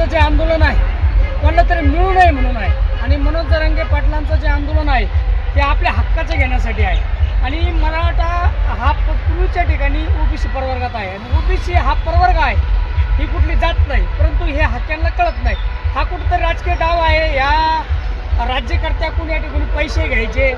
पाटलांचं जे आंदोलन आहे कोणाला तरी मिळू नये म्हणून आहे. आणि मनोज जरांगे पाटलांचं जे आंदोलन आहे ते आपल्या हक्काचं घेण्यासाठी आहे. आणि मराठा हा प- पूर्वीच्या ठिकाणी ओबीसी प्रवर्गात आहे. आणि ओबीसी हा प्रवर्ग आहे ही कुठली जात नाही परंतु हे हक्क्यांना कळत नाही. हा कुठंतरी राजकीय डाव आहे. या राज्यकर्त्याकडून या ठिकाणी पैसे घ्यायचे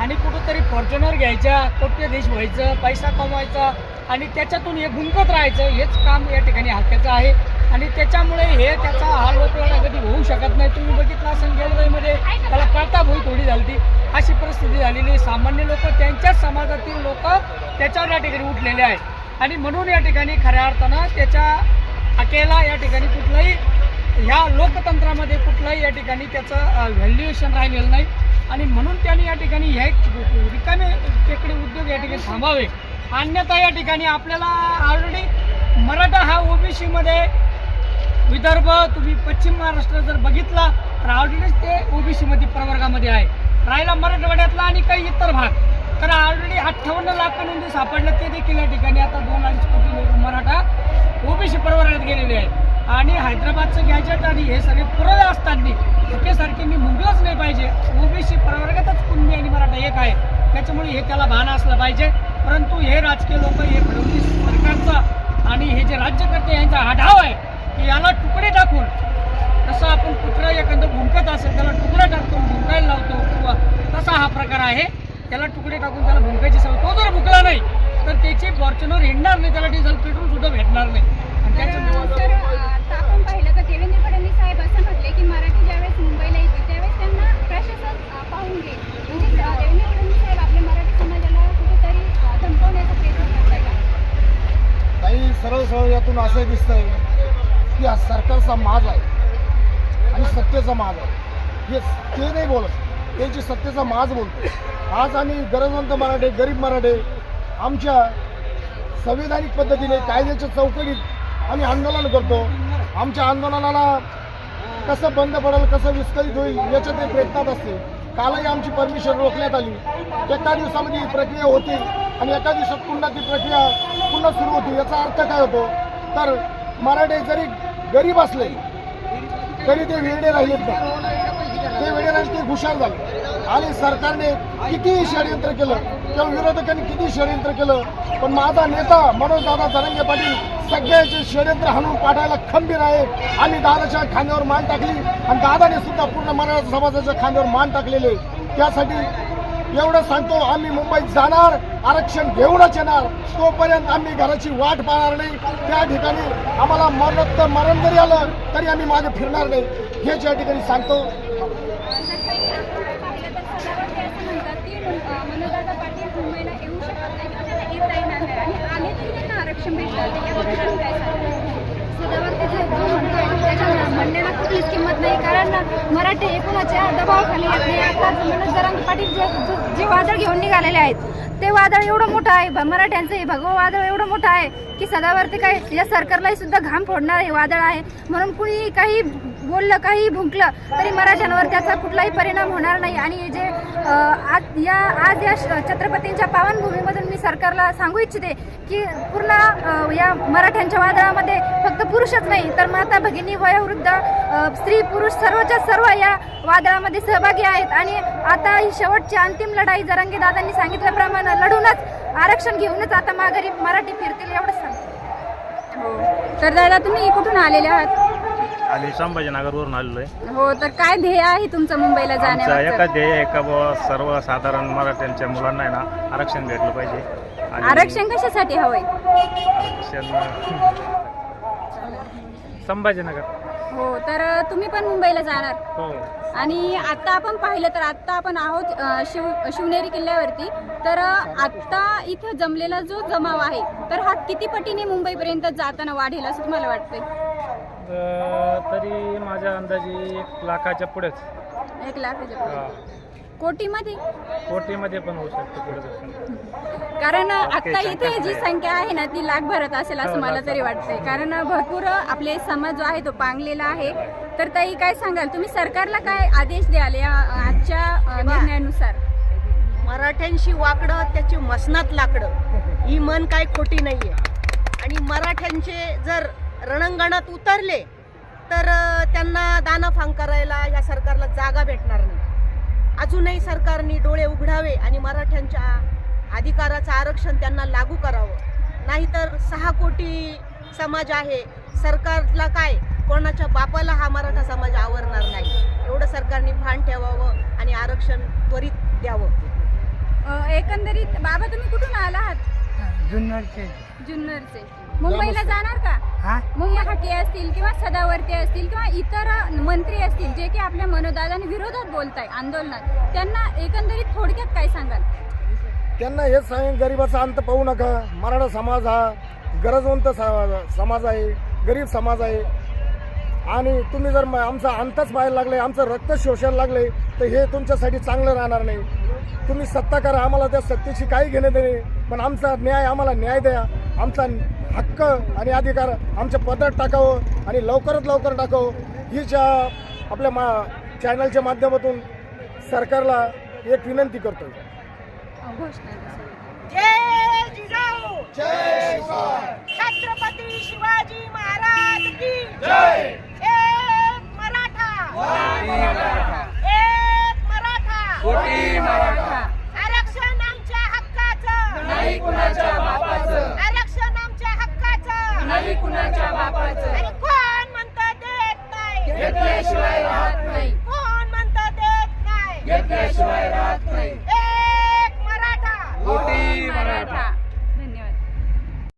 आणि कुठंतरी फॉर्च्युनर घ्यायच्या कोट्यधीश व्हायचं पैसा कमवायचा आणि त्याच्यातून हे गुंतत राहायचं हेच काम या ठिकाणी हक्क्याचं आहे. आणि त्याच्यामुळे हे त्याचा हा लोकलढा कधी होऊ शकत नाही. तुम्ही बघितला असेल त्याला कळता भोई थोडी झाली अशी परिस्थिती झालेली आहे. सामान्य लोक त्यांच्याच समाजातील लोक त्याच्यावर या ठिकाणी उठलेले आहेत. आणि म्हणून या ठिकाणी खऱ्या अर्थानं त्याच्या अकेला या ठिकाणी कुठलंही ह्या लोकतंत्रामध्ये कुठलंही या ठिकाणी त्याचं व्हॅल्युएशन राहिलेलं नाही. आणि म्हणून त्यांनी या ठिकाणी हे रिकामे टेकडे उद्योग या ठिकाणी थांबावे. अन्यथा या ठिकाणी आपल्याला ऑलरेडी मराठा हा ओबीसीमध्ये विदर्भ तुम्ही पश्चिम महाराष्ट्र जर बघितला तर ऑलरेडीच ते ओबीसीमध्ये प्रवर्गामध्ये आहे. राहिला मराठवाड्यातला आणि काही इतर भाग. तर ऑलरेडी अठ्ठावन्न लाख नोंदी सापडलं ते देखील या ठिकाणी आता दोन अडीच कोटी लोक मराठा ओबीसी प्रवर्गात गेलेले आहेत. आणि हैदराबादचं गॅजेट आणि हे सगळे पुरावे असताना ओकेसारखे मी मुंगलंच नाही पाहिजे. ओबीसी प्रवर्गातच कुणबी आणि मराठा एक आहे. त्याच्यामुळे हे त्याला भान असलं पाहिजे. परंतु हे राजकीय लोक हे फडणवीस सरकारचा आणि हे जे राज्यकर्ते यांचा हा डाव आहे की याला तुकडे टाकून तसं आपण कुत्रा एखादं भुंकत असेल त्याला तुकडा टाकतो भुंकायला लावतो किंवा तसा हा प्रकार आहे त्याला तुकडे टाकून त्याला भुंकायची सवय. तो जर भुकला नाही तर त्याची फॉर्च्युनर हिंडणार नाही त्याला डिझेल पेट्रोल सुद्धा भेटणार नाही. आणि आपण पाहिलं तर देवेंद्र फडणवीस साहेब असं म्हटले की मराठी ज्यावेळेस मुंबईला येते त्यावेळेस त्यांना प्रशासन पाहून घेईल. म्हणजे अ, देवेंद्र फडणवीस साहेब आपल्या मराठी समाजाला कुठेतरी अ, धमकवण्याचा प्रयत्न करताय का? काही सरळ सरळ यातून असं दिसतंय. हा सरकारचा माज आहे. आणि सत्तेचा माज आहे. हे ते नाही बोलत. त्यांची सत्तेचा माज बोलतो आज आम्ही गरजवंत मराठे गरीब मराठे आमच्या संविधानिक पद्धतीने कायद्याच्या चौकटीत आम्ही आंदोलन करतो. आमच्या आंदोलनाला कसं बंद पडेल कसं विस्कळीत होईल याच्या ते प्रयत्नात असते. कालही आमची परमिशन रोखण्यात आली. एका दिवसामध्ये ही प्रक्रिया होती आणि एका दिवसात पुन्हा ती प्रक्रिया पुन्हा सुरू होती. याचा अर्थ काय होतो? तर मराठे जरी गरीब असले तरी ते वेडे राहिलेत नाही ते वेडे राहिले ते हुशार झाले. आणि सरकारने कितीही षडयंत्र केलं किंवा विरोधकांनी किती षडयंत्र केलं पण माझा नेता मनोज दादा जरंगे पाटील सगळ्याचे षडयंत्र हाणून पाठायला खंबीर आहे. आणि दादाच्या खांद्यावर मान टाकली आणि दादाने सुद्धा पूर्ण मराठा समाजाच्या खांद्यावर मान टाकलेले. त्यासाठी एवढं सांगतो आम्ही मुंबईत जाणार आरक्षण घेऊनच येणार. तोपर्यंत आम्ही घराची वाट पाहणार नाही. त्या ठिकाणी आम्हाला मरण मरण जरी आलं तरी आम्ही मागे फिरणार नाही. हेच या ठिकाणी सांगतो. आरक्षण म्हणण्याला कुठलीच किंमत नाही. कारण मराठी एकूण दबावाखाली येत नाही. आता मनोज जरांगे पाटील जे जे- वादळ घेऊन निघालेले आहेत ते वादळ एवढं मोठं आहे. भ- मराठ्यांचं हे भगवं वादळ एवढं मोठं आहे की सदावरती काय या सरकारलाही सुद्धा घाम फोडणार हे वादळ आहे. म्हणून कुणी काही बोललं काही भुंकलं तरी मराठ्यांवर त्याचा कुठलाही परिणाम होणार नाही. आणि जे आज या आज या छत्रपतींच्या पावनभूमीमधून मी सरकारला सांगू इच्छिते की पूर्ण या मराठ्यांच्या वादळामध्ये फक्त पुरुषच नाही तर माता भगिनी वयोवृद्ध स्त्री पुरुष सर्वच्या सर्व या वादळामध्ये सहभागी आहेत. आणि आता ही शेवटची अंतिम लढाई जरांगे दादांनी सांगितल्याप्रमाणे लढूनच आरक्षण घेऊनच आता माघारी मराठी फिरतील एवढंच सांगते. हो. तर दादा तुम्ही कुठून आलेले आहात? आणि संभाजीनगरवरून आलेलो आहे. हो तर काय ध्येय आहे तुमचं मुंबईला जाण्याचं एका ध्येय आहे का बाबा सर्वसाधारण मराठ्यांच्या मुलांना आहे ना आरक्षण भेटलं पाहिजे. आणि आरक्षण कशासाठी हवंय? आरक्षण संभाजीनगर. हो तर तुम्ही पण मुंबईला जाणार. हो. आणि आता आपण पाहिलं तर आता आपण आहोत अ, शिव शिवनेरी किल्ल्यावरती. तर आता इथं जमलेला जो जमाव आहे तर हा किती पटीने मुंबईपर्यंत जाताना वाढेल असं तुम्हाला वाटतंय? अं, तरी माझ्या अंदाजे एक लाखाच्या पुढेच. एक लाखाच्या पुढे. हा. कोटीमध्ये? कोटीमध्ये पण होऊ शकते पुढे जाऊन. कारण आता काही इथे जी. संख्या आहे ना ती लाख भरत असेल असं हो, मला तरी. वाटतंय. कारण भरपूर आपले समाज जो आहे तो पांगलेला आहे. तर ताई काय सांगाल? तुम्ही सरकारला काय आदेश द्याल या आजच्या अ, निर्णयानुसार? मराठ्यांशी वाकडं त्याची मसनात लाकडं. ही मन काय खोटी नाहीये. आणि मराठ्यांचे जर रणांगणात उतरले तर अ, त्यांना दानाफांग करायला या सरकारला जागा भेटणार नाही. अजूनही सरकारने डोळे उघडावे आणि मराठ्यांच्या अधिकाराचं आरक्षण त्यांना लागू करावं. नाहीतर सहा कोटी समाज आहे सरकारला काय? कोणाच्या बापाला हा मराठा समाज आवरणार नाही. एवढं सरकारने भान ठेवावं आणि आरक्षण त्वरित द्यावं. एकंदरीत बाबा तुम्ही कुठून आला आहात जुन्नरचे. जुन्नरचे मुंबईला जाणार का? हा? हाके असतील किंवा सदावर्ती असतील किंवा इतर मंत्री असतील जे की आपल्या मनोदादाने विरोधात बोलताय आंदोलनात त्यांना एकंदरीत थोडक्यात काय सांगाल? त्यांना हेच सांगेन गरिबाचा अंत पाहू नका. मराठा समाज हा गरजवंत समाज आहे गरीब समाज आहे. आणि तुम्ही जर आमचा अंतच पाहायला लागले आमचं रक्त शोषायला लागले तर हे तुमच्यासाठी चांगलं राहणार नाही. तुम्ही सत्ता करा आम्हाला त्या सत्तेची काही घेणे देणे पण आमचा न्याय आम्हाला न्याय द्या. आमचा हक्क आणि अधिकार आमच्या पदरात टाकावं आणि लवकरात लवकर टाकावं. ही ज्या आपल्या मा चॅनलच्या माध्यमातून सरकारला एक विनंती जिजाऊ छत्रपती शिवाजी महाराज की जय. नाही